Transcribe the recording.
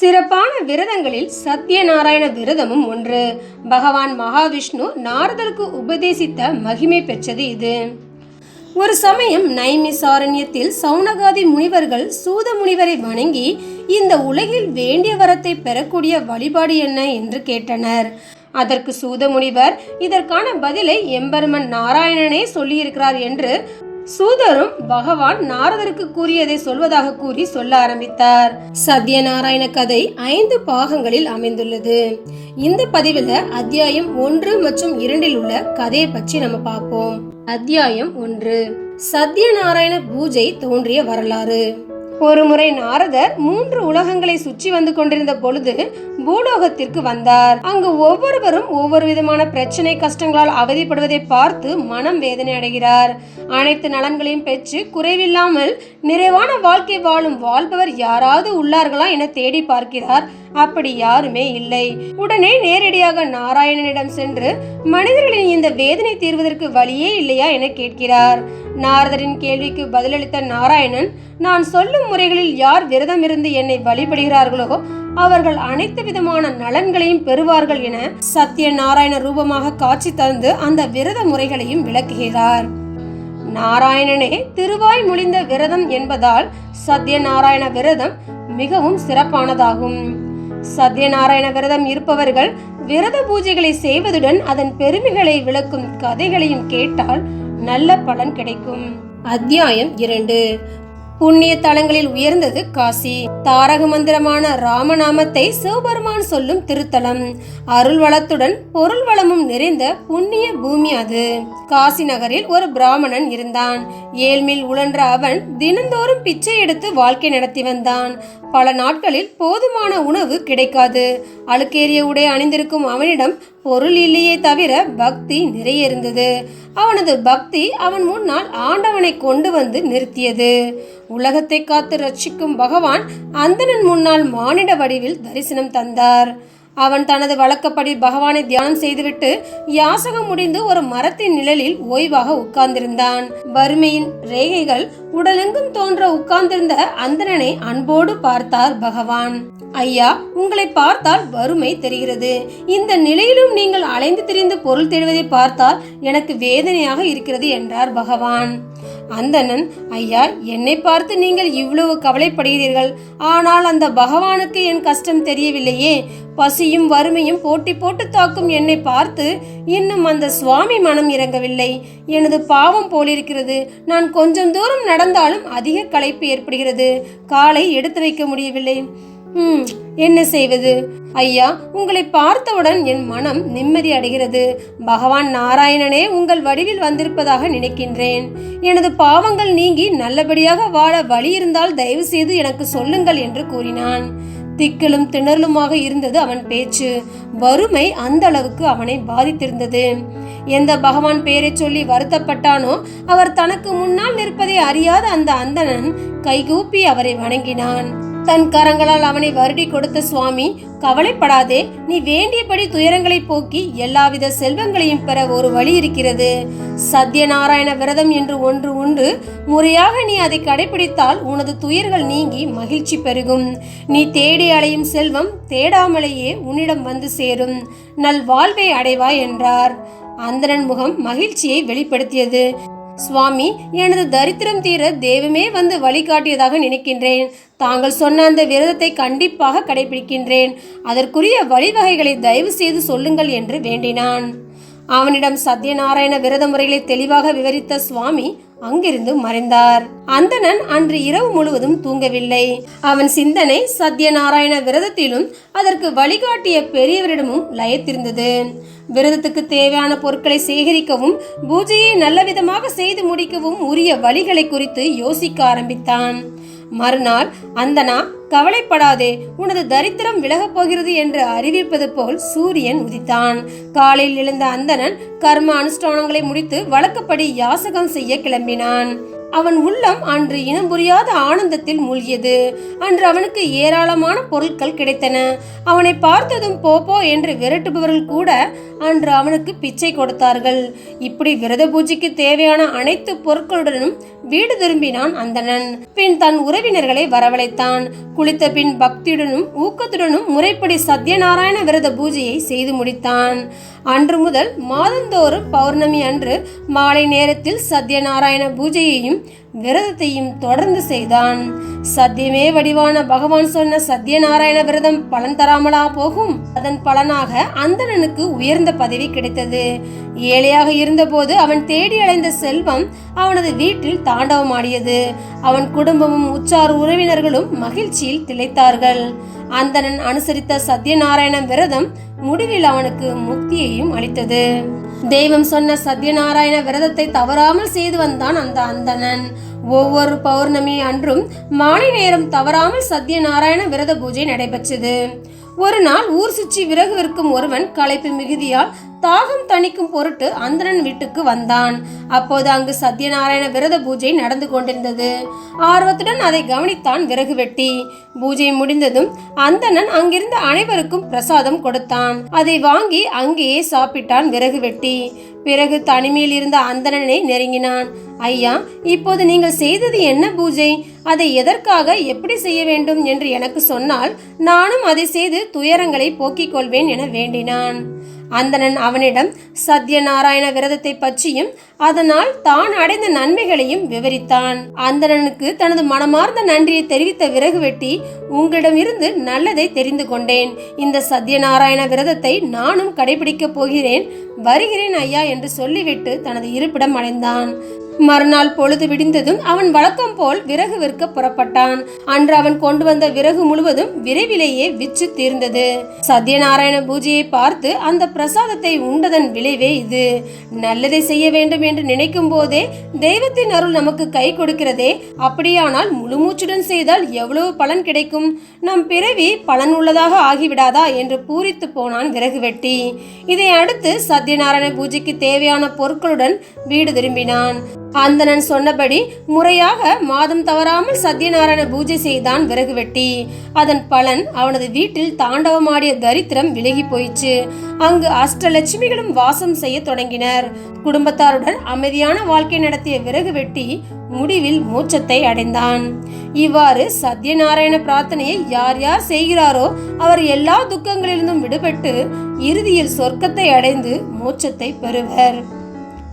சிறப்பான விரதங்களில் சத்யநாராயண விரதமும் ஒன்று. பகவான் மகாவிஷ்ணு நாரதருக்கு உபதேசித்த மகிமை பெற்றது இது. ஒரு சமயம் நைமிசாரண்யத்தில் சௌனகாதி முனிவர்கள் சூத முனிவரை வணங்கி இந்த உலகில் வேண்டிய வரத்தை பெறக்கூடிய வழிபாடு என்ன என்று கேட்டனர். அதற்கு சூத முனிவர் இதற்கான பதிலை எம்பெருமன் நாராயணனே சொல்லியிருக்கிறார் என்று சூதரும் பகவான் நாரதருக்கு கூறியதை சொல்வதாக கூறி சொல்ல ஆரம்பித்தார். சத்யநாராயண கதை ஐந்து பாகங்களில் அமைந்துள்ளது. இந்த பதிவில் அத்தியாயம் ஒன்று மற்றும் இரண்டில் உள்ள கதையை பற்றி நம்ம பார்ப்போம். அத்தியாயம் ஒன்று. சத்யநாராயண பூஜை தோன்றிய வரலாறு. ஒருமுறை நாரதர் மூன்று உலகங்களை சுற்றி வந்து கொண்டிருந்த பொழுது பூலோகத்திற்கு வந்தார். அங்கு ஒவ்வொருவரும் ஒவ்வொரு விதமான பிரச்சனை கஷ்டங்களால் அவதிப்படுவதை பார்த்து மனம் வேதனை அடைகிறார். அனைத்து நலன்களையும் பெற்று குறைவில்லாமல் நிறைவான வாழ்க்கை வாழும் வாழ்பவர் யாராவது உள்ளார்களா என தேடி பார்க்கிறார். அப்படி யாருமே இல்லை. உடனே நேரடியாக நாராயணனிடம் சென்று மனிதர்களின் இந்த வேதனை தீர்வதற்கு வழியே இல்லையா? என கேட்கிறார். நாரதரின் கேள்விக்கு பதிலளித்த நாராயணன் நான் சொல்லும் முறைகளில் யார் விரதம் இருந்து என்னை வழிபடுகிறார்களோ அவர்கள் அனைத்து விதமான நலன்களையும் பெறுவார்கள் என சத்திய நாராயண ரூபமாக காட்சி தந்து அந்த விரத முறைகளையும் விளக்குகிறார். நாராயணனே திருவாய் முழிந்த விரதம் என்பதால் சத்யநாராயண விரதம் மிகவும் சிறப்பானதாகும். சத்யநாராயண விரதம் இருப்பவர்கள் விரத பூஜைகளை செய்வதுடன் அதன் பெருமைகளை விளக்கும் கதைகளையும் கேட்டால் நல்ல பலன் கிடைக்கும். அத்தியாயம் இரண்டு. புண்ணிய தலங்களில் உயர்ந்தது காசி. தாரக மந்திரமான ராமநாமத்தை சிவபெருமான் சொல்லும் திருத்தலம். அருள் வளத்துடன் பொருள் வளமும் நிறைந்த புண்ணிய பூமி அது. காசி நகரில் ஒரு பிராமணன் இருந்தான். ஏழ்மில் உழன்ற அவன் தினந்தோறும் பிச்சை எடுத்து வாழ்க்கை நடத்தி வந்தான். பல நாட்களில் போதுமான உணவு கிடைக்காது. அழுக்கேறிய உடை அணிந்திருக்கும் அவனிடம் பொருள் இல்லையே தவிர பக்தி நிறைய இருந்தது. அவனது பக்தி அவன் முன்னால் ஆண்டவனை கொண்டு வந்து நிறுத்தியது. உலகத்தை காத்து ரட்சிக்கும் பகவான் அந்தனன் முன்னால் மானிட வடிவில் தரிசனம் தந்தார். அவன் தனது வழக்கப்படி பகவானை தியானம் செய்துவிட்டு யாசகம் முடிந்து ஒரு மரத்தின் நிழலில் ஓய்வாக உட்கார்ந்திருந்தான். வறுமையின் ரேகைகள் உடலெங்கும் தோன்ற உட்கார்ந்திருந்த அந்தணனை அன்போடு பார்த்தார் பகவான். ஐயா உங்களை பார்த்தால் வறுமை தெரிகிறது. இந்த நிலையிலும் நீங்கள் அலைந்து திரிந்து பொருள் தேடுவதை பார்த்தால் எனக்கு வேதனையாக இருக்கிறது என்றார் பகவான். அந்தணன் ஐயா என்னை பார்த்து நீங்கள் இவ்வளவு கவலைப்படுகிறீர்கள். ஆனால் அந்த பகவானுக்கு என் கஷ்டம் தெரியவில்லையே. பசியும் வறுமையும் போட்டி போட்டு தாக்கும் என்னை பார்த்து இன்னும் அந்த சுவாமி மனம் இறங்கவில்லை. எனது பாவம் போலிருக்கிறது. நான் கொஞ்சம் தூரம் நடந்தாலும் அதிக களைப்பு ஏற்படுகிறது. காலை எடுத்து வைக்க முடியவில்லை. ம் என்ன செய்வது? ஐயா உங்களை பார்த்தவுடன் என் மனம் நிம்மதி அடைகிறது. பகவான் நாராயணனே உங்கள் வடிவில் வந்திருப்பதாக நினைக்கின்றேன். எனது பாவங்கள் நீங்கி நல்லபடியாக வாழ வழி இருந்தால் தயவு செய்து எனக்கு சொல்லுங்கள் என்று கூறினான். திக்கலும் திணறலுமாக இருந்தது அவன் பேச்சு. வறுமை அந்த அளவுக்கு அவனை பாதித்திருந்தது. எந்த பகவான் பெயரை சொல்லி வருத்தப்பட்டானோ அவர் தனக்கு முன்னால் நிற்பதை அறியாத அந்த அந்தணன் கைகூப்பி அவரை வணங்கினான். தன் கரங்களால் அவனை வருடி கொடுத்த சுவாமி கவலைப்படாதே நீ வேண்டியபடி துயரங்களை போக்கி எல்லாவித செல்வங்களையும் பெற ஒரு வழி இருக்கிறது. சத்யநாராயண விரதம் என்று ஒன்று உண்டு. முறையாக நீ அதை கடைபிடித்தால் உனது துயர்கள் நீங்கி மகிழ்ச்சி பெருகும். நீ தேடி அலையும் செல்வம் தேடாமலேயே உன்னிடம் வந்து சேரும். நல் வாழ்வை அடைவாய் என்றார். அந்தரன் முகம் மகிழ்ச்சியை வெளிப்படுத்தியது. சுவாமி எனது தரித்திரம் தீர தெய்வமே வந்து வழிகாட்டியதாக நினைக்கின்றேன். தாங்கள் சொன்ன அந்த விரதத்தை கண்டிப்பாக கடைபிடிக்கின்றேன். அதற்குரிய வழிவகைகளை தயவு செய்து சொல்லுங்கள் என்று வேண்டினான். அவனிடம் சத்யநாராயண விரத முறைகளை தெளிவாக விவரித்த சுவாமி அங்கிருந்து மறைந்தார். அந்தணன் அன்று இரவு முழுவதும் தூங்கவில்லை. அவன் சிந்தனை சத்யநாராயண விரதத்திலும் அதற்கு வழிகாட்டிய பெரியவரிடமும் லயத்திருந்தது. விரதத்துக்கு தேவையான பொருட்களை சேகரிக்கவும் பூஜையை நல்ல விதமாக செய்து முடிக்கவும் உரிய வழிகளை குறித்து யோசிக்க ஆரம்பித்தான். மறுநாள் அந்தனா கவலைப்படாதே உனது தரித்திரம் விலகப் போகிறது என்று அறிவிப்பது போல் சூரியன் உதித்தான். காலையில் எழுந்த அந்தணன் கர்ம அனுஷ்டானங்களை முடித்து வழக்கப்படி யாசகம் செய்ய கிளம்பினான். அவன் உள்ளம் அன்று இனம் புரியாத ஆனந்தத்தில் மூழ்கியது. அன்று அவனுக்கு ஏராளமான பொருட்கள் கிடைத்தன. அவனை பார்த்ததும் போப்போ என்று விரட்டுபவர்கள் கூட அன்று அவனுக்கு பிச்சை கொடுத்தார்கள். இப்படி விரத பூஜைக்கு தேவையான அனைத்து பொருட்களுடனும் வீடு திரும்பினான் அந்தணன். பின் தன் உறவினர்களை வரவழைத்தான். குளித்த பின் பக்தியுடனும் ஊக்கத்துடனும் முறைப்படி சத்யநாராயண விரத பூஜையை செய்து முடித்தான். அன்று முதல் மாதந்தோறும் பௌர்ணமி அன்று மாலை நேரத்தில் சத்யநாராயண பூஜையையும் விரதத்தையும் தொடர்ந்து செய்தான். சத்தியமே வடிவான பகவான் சொன்ன சத்யநாராயண விரதம் பலன் தராமலா போகும்? அதன் பலனாக அந்தணனுக்கு உயர்ந்த பதவி கிடைத்தது. ஏழையாக இருந்தபோது அவன் தேடி அடைந்த செல்வம் அவனது வீட்டில் தாண்டவமாடியது. அவன் குடும்பமும் உச்சார் உறவினர்களும் மகிழ்ச்சியில் திளைத்தார்கள். அந்தணன் அனுசரித்த சத்யநாராயண விரதம் முடிவில் அவனுக்கு முக்தியையும் அளித்தது. தெய்வம் சொன்ன சத்யநாராயண விரதத்தை தவறாமல் செய்து வந்தான் அந்த அந்தணன். ஒவ்வொரு பௌர்ணமி அன்றும் மாலை நேரம் தவறாமல் சத்யநாராயண விரத பூஜை நடைபெற்றது. ஒரு நாள் ஊர் சுற்றி விறகு விற்கும் ஒருவன் களைப்பு மிகுதியால் தாகம் தணிக்கும் பொருட்டு அந்தணன் வீட்டுக்கு வந்தான். அப்போது அங்கு சத்யநாராயண விரத பூஜை நடந்து கொண்டிருந்தது. ஆர்வத்துடன் அதை கவனித்தான் விறகு வெட்டி. பூஜை முடிந்ததும் அந்தணன் அங்கிருந்த அனைவருக்கும் பிரசாதம் கொடுத்தான். அதை வாங்கி அங்கேயே சாப்பிட்டான் விறகு வெட்டி. பிறகு தனிமையில் இருந்த அந்தணனை நெருங்கினான். ஐயா இப்போது நீங்கள் செய்தது என்ன பூஜை? அதை எதற்காக எப்படி செய்ய வேண்டும் என்று எனக்கு சொன்னால் நானும் அதை செய்து துயரங்களை போக்கிக் கொள்வேன் என வேண்டினான். அந்தணன் அவனிடம் சத்யநாராயண விரதத்தை பற்றியும் அதனால் தான் அடைந்த நன்மைகளையும் விவரித்தான். அந்தணனுக்கு தனது மனமார்ந்த நன்றியை தெரிவித்த விறகு வெட்டி உங்களிடமிருந்து நல்லதை தெரிந்து கொண்டேன். இந்த சத்யநாராயண விரதத்தை நானும் கடைபிடிக்கப் போகிறேன் வருகிறேன் ஐயா என்று சொல்லிவிட்டு தனது இருப்பிடம் அடைந்தான். மறுநாள் பொழுது விடிந்ததும் அவன் வழக்கம் போல் விறகு விற்க புறப்பட்டான். அன்று அவன் கொண்டு வந்த விறகு முழுவதும் விரைவிலேயே விற்று தீர்ந்தது. சத்யநாராயண பூஜையை பார்த்து அந்த பிரசாதத்தை உண்டதன் விளைவே இது. நல்லதை செய்ய வேண்டும் என்று நினைக்கும் போதே தெய்வத்தின் அருள் நமக்கு கை கொடுக்கிறதே. அப்படியானால் முழுமூச்சுடன் செய்தால் எவ்வளவு பலன் கிடைக்கும்? நம் பிறவி பலன் உள்ளதாக ஆகிவிடாதா என்று பூரித்து போனான் விறகு வெட்டி. இதை அடுத்து சத்யநாராயண பூஜைக்கு தேவையான பொருட்களுடன் வீடு திரும்பினான். அந்தணன் சொன்னபடி முறையாக மாதம் தவறாமல் சத்யநாராயண பூஜை செய்தான் விறகு வெட்டி. அதன் பலன் அவனது வீட்டில் தாண்டவமாடிய தரித்திரம் விலகி போயிற்று. அங்கு அஷ்டலட்சுமிகளும் வாசம் செய்ய தொடங்கினர். குடும்பத்தாருடன் அமைதியான வாழ்க்கை நடத்திய விறகு வெட்டி முடிவில் மோட்சத்தை அடைந்தான். இவ்வாறு சத்யநாராயண பிரார்த்தனையை யார் யார் செய்கிறாரோ அவர் எல்லா துக்கங்களிலிருந்தும் விடுபட்டு இறுதியில் சொர்க்கத்தை அடைந்து மோட்சத்தை பெறுவர்.